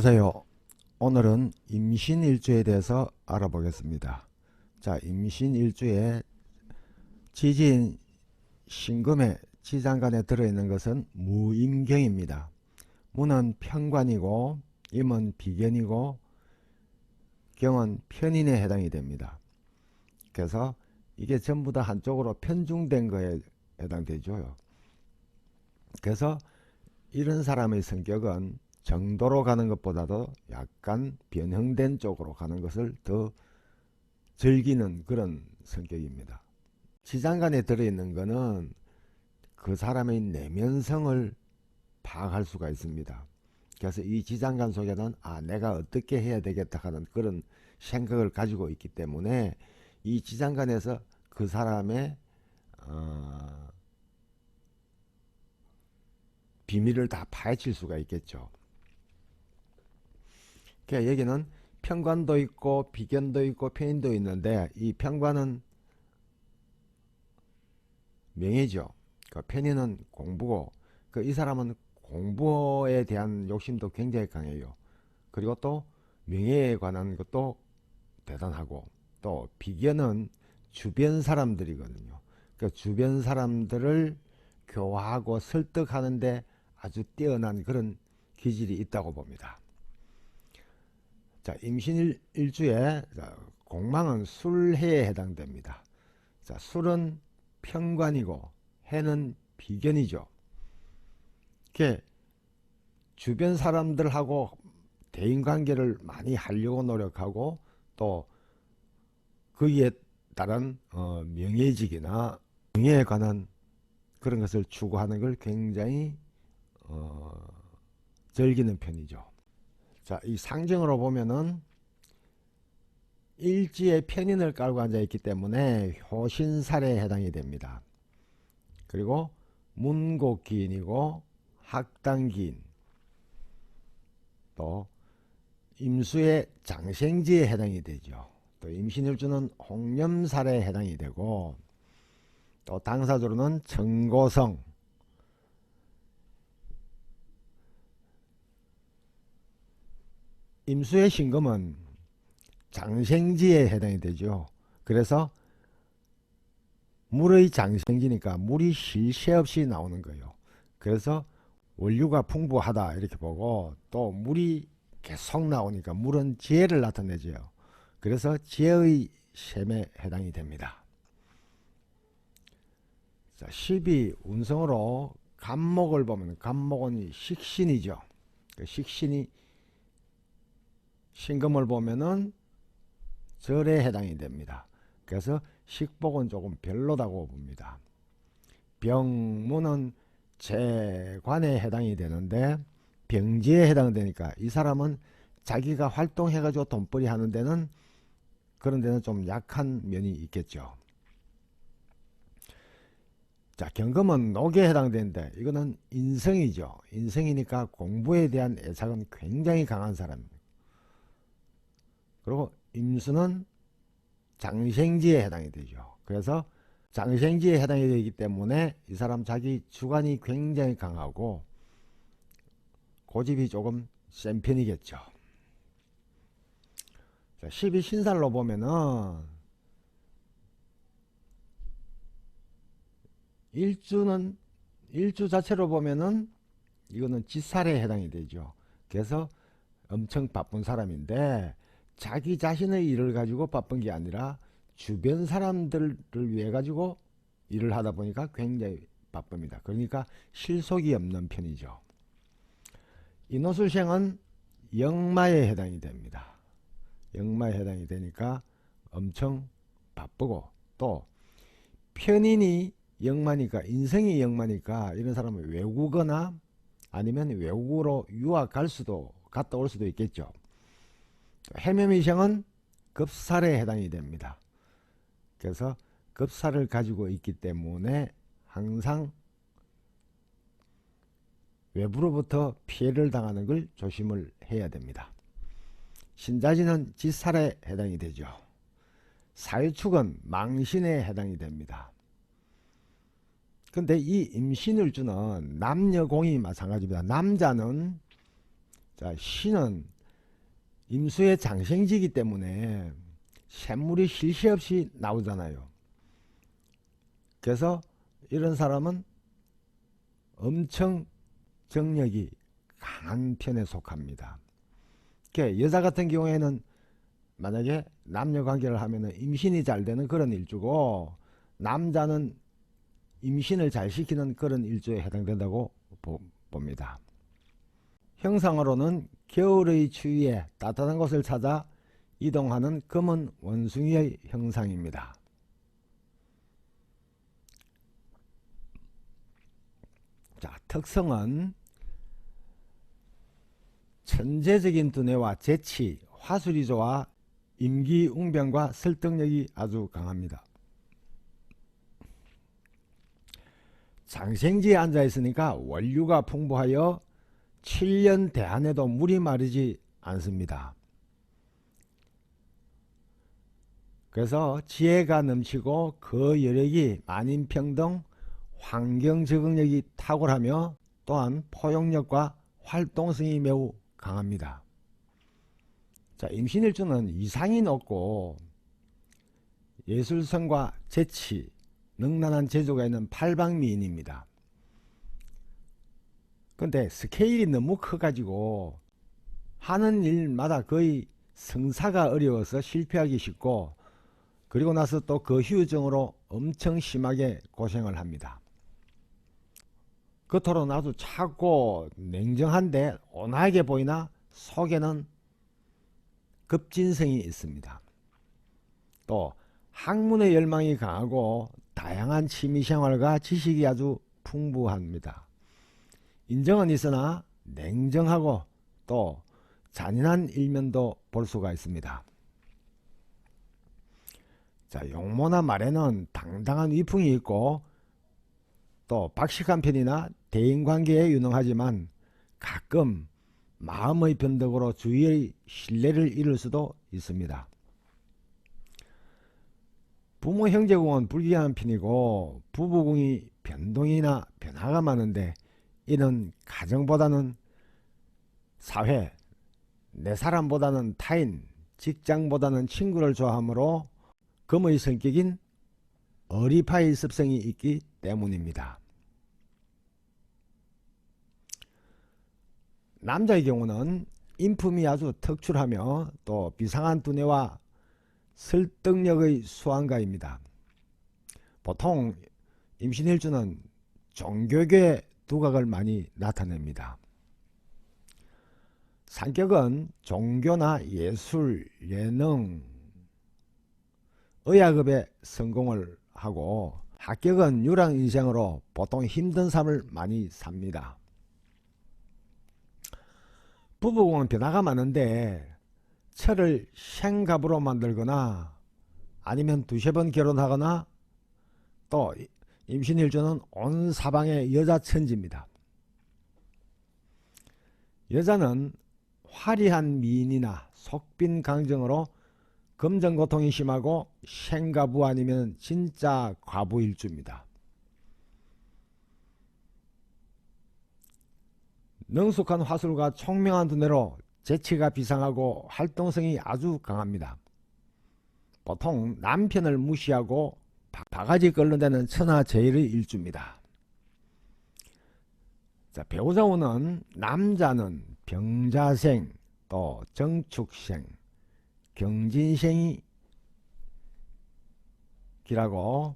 안녕하세요. 오늘은 임신일주에 대해서 알아보겠습니다. 자, 임신일주에 지지인 신금의 지장간에 들어있는 것은 무임경입니다. 무는 편관이고 임은 비견이고 경은 편인에 해당이 됩니다. 그래서 이게 전부 다 한쪽으로 편중된 거에 해당되죠. 그래서 이런 사람의 성격은 정도로 가는 것보다도 약간 변형된 쪽으로 가는 것을 더 즐기는 그런 성격입니다. 지장간에 들어있는 것은 그 사람의 내면성을 파악할 수가 있습니다. 그래서 이 지장간 속에는 아 내가 어떻게 해야 되겠다 하는 그런 생각을 가지고 있기 때문에 이 지장간에서 그 사람의 어, 비밀을 다 파헤칠 수가 있겠죠. 그러니까 여기는 편관도 있고 비견도 있고 편인도 있는데 이 편관은 명예죠. 그 편인은 공부고 그 이 사람은 공부에 대한 욕심도 굉장히 강해요. 그리고 또 명예에 관한 것도 대단하고 또 비견은 주변 사람들이거든요. 그 주변 사람들을 교화하고 설득하는데 아주 뛰어난 그런 기질이 있다고 봅니다. 자, 임신 일 주에 공망은 술해에 해당됩니다. 자, 술은 편관이고 해는 비견이죠. 이렇게 주변 사람들하고 대인 관계를 많이 하려고 노력하고 또 거기에 따른 어, 명예직이나 명예에 관한 그런 것을 추구하는 걸 굉장히 어, 즐기는 편이죠. 자, 이 상징으로 보면은 일지에 편인을 깔고 앉아 있기 때문에 효신살에 해당이 됩니다. 그리고 문곡기인이고 학당기인 또 임수의 장생지에 해당이 되죠. 또 임신일주는 홍념살에 해당이 되고 또 당사조로는 청고성 임수의 신금은 장생지에 해당이 되죠. 그래서 물의 장생지니까 물이 쉴 새 없이 나오는 거예요. 그래서 원류가 풍부하다 이렇게 보고 또 물이 계속 나오니까 물은 지혜를 나타내죠. 그래서 지혜의 셈에 해당이 됩니다. 자, 12 운성으로 간목을 보면 간목은 식신이죠. 그 식신이 신금을 보면은 절에 해당이 됩니다. 그래서 식복은 조금 별로다고 봅니다. 병무는 재관에 해당이 되는데 병지에 해당되니까 이 사람은 자기가 활동해가지고 돈벌이 하는 데는 그런 데는 좀 약한 면이 있겠죠. 자, 경금은 녹에 해당되는데 이거는 인성이죠. 인성이니까 공부에 대한 애착은 굉장히 강한 사람입니다. 그리고 임수는 장생지에 해당이 되죠. 그래서 장생지에 해당이 되기 때문에 이 사람 자기 주관이 굉장히 강하고 고집이 조금 센 편이겠죠. 자, 12 신살로 보면은 일주는 일주 자체로 보면은 이거는 지살에 해당이 되죠. 그래서 엄청 바쁜 사람인데 자기 자신의 일을 가지고 바쁜 게 아니라 주변 사람들을 위해 가지고 일을 하다 보니까 굉장히 바쁩니다. 그러니까 실속이 없는 편이죠. 인호술생은 영마에 해당이 됩니다. 영마에 해당이 되니까 엄청 바쁘고 또 편인이 영마니까 인성이 영마니까 이런 사람은 외국거나 아니면 외국으로 유학 갈 수도 갔다 올 수도 있겠죠. 해묘미생은 급살에 해당이 됩니다. 그래서 급살을 가지고 있기 때문에 항상 외부로부터 피해를 당하는 걸 조심을 해야 됩니다. 신자지는 지살에 해당이 되죠. 사유축은 망신에 해당이 됩니다. 근데 이 임신을 주는 남녀공이 마찬가지입니다. 남자는 자, 신은 임수의 장생지기 때문에 샘물이 쉴 새 없이 나오잖아요. 그래서 이런 사람은 엄청 정력이 강한 편에 속합니다. 이렇게 여자 같은 경우에는 만약에 남녀 관계를 하면은 임신이 잘 되는 그런 일주고 남자는 임신을 잘 시키는 그런 일주에 해당된다고 보, 봅니다. 형상으로는 겨울의 추위에 따뜻한 곳을 찾아 이동하는 검은 원숭이의 형상입니다. 자, 특성은 천재적인 두뇌와 재치, 화술이 좋아 임기응변과 설득력이 아주 강합니다. 장생지에 앉아 있으니까 원류가 풍부하여 7년 대안에도 물이 마르지 않습니다. 그래서 지혜가 넘치고 그 여력이 만인평등 환경 적응력이 탁월하며 또한 포용력과 활동성이 매우 강합니다. 자, 임신일주는 이상이 높고 예술성과 재치, 능란한 재주가 있는 팔방미인입니다. 근데 스케일이 너무 커가지고 하는 일마다 거의 성사가 어려워서 실패하기 쉽고 그리고 나서 또그 후유증으로 엄청 심하게 고생을 합니다. 겉으로는 아주 차고 냉정한데 온화하게 보이나 속에는 급진성이 있습니다. 또 학문의 열망이 강하고 다양한 취미생활과 지식이 아주 풍부합니다. 인정은 있으나 냉정하고 또 잔인한 일면도 볼 수가 있습니다. 자, 용모나 말에는 당당한 위풍이 있고 또 박식한 편이나 대인관계에 유능하지만 가끔 마음의 변덕으로 주위의 신뢰를 잃을 수도 있습니다. 부모 형제궁은 불기한 편이고 부부궁이 변동이나 변화가 많은데 이는 가정보다는 사회, 내 사람보다는 타인, 직장보다는 친구를 좋아하므로 금의 성격인 어리파의 습성이 있기 때문입니다. 남자의 경우는 인품이 아주 특출하며 또 비상한 두뇌와 설득력의 수완가입니다. 보통 임신일주는 종교계 두각을 많이 나타냅니다. 성격은 종교나 예술, 예능, 의학업에 성공을 하고 합격은 유랑 인생으로 보통 힘든 삶을 많이 삽니다. 부부공은 변화가 많은데 철을 생갑으로 만들거나 아니면 두세 번 결혼하거나 또 임신일주는 온 사방의 여자 천지입니다. 여자는 화려한 미인이나 속빈 강정으로 금전 고통이 심하고 생가부 아니면 진짜 과부일주입니다. 능숙한 화술과 총명한 두뇌로 재치가 비상하고 활동성이 아주 강합니다. 보통 남편을 무시하고 바가지 걸러대는 천하 제일의 일주입니다. 자, 배우자운은 남자는 병자생 또 정축생 경진생이 기라고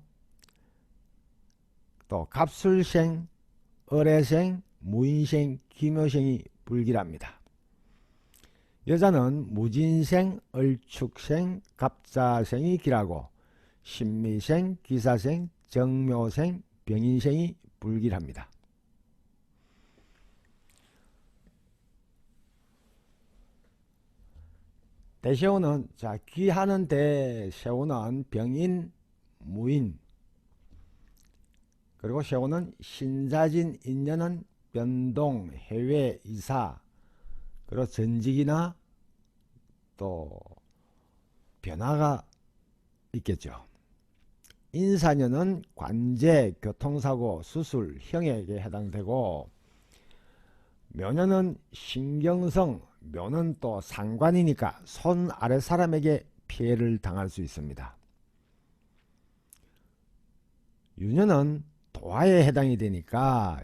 또 갑술생 을해생 무인생 기묘생이 불길합니다. 여자는 무진생 을축생 갑자생이 길하고 신미생 기사생 정묘생 병인생이 불길합니다. 대세우는 자 귀하는 대세우는 병인 무인 그리고 세우는 신자진 인연은 변동 해외 이사 그리고 전직이나 또 변화가 있겠죠. 인사년은 관제, 교통사고, 수술, 형에게 해당되고 묘년은 신경성, 묘는 또 상관이니까 손 아래 사람에게 피해를 당할 수 있습니다. 유년은 도화에 해당이 되니까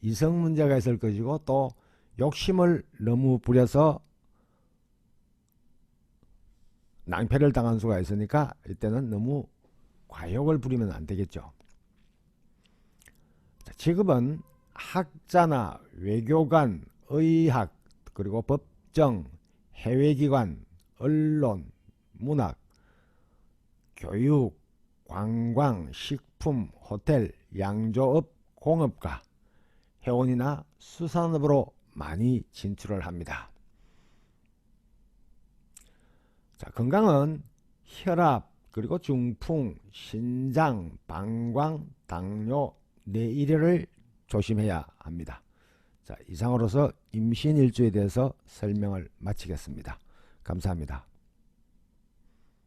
이성 문제가 있을 것이고 또 욕심을 너무 부려서 낭패를 당한 수가 있으니까 이때는 너무 과욕을 부리면 안 되겠죠. 자, 직업은 학자나 외교관, 의학, 그리고 법정, 해외기관, 언론, 문학, 교육, 관광, 식품, 호텔, 양조업, 공업가, 회원이나 수산업으로 많이 진출을 합니다. 자, 건강은 혈압, 그리고 중풍, 신장, 방광, 당뇨, 뇌일혈을 조심해야 합니다. 자, 이상으로서 임신일주에 대해서 설명을 마치겠습니다. 감사합니다.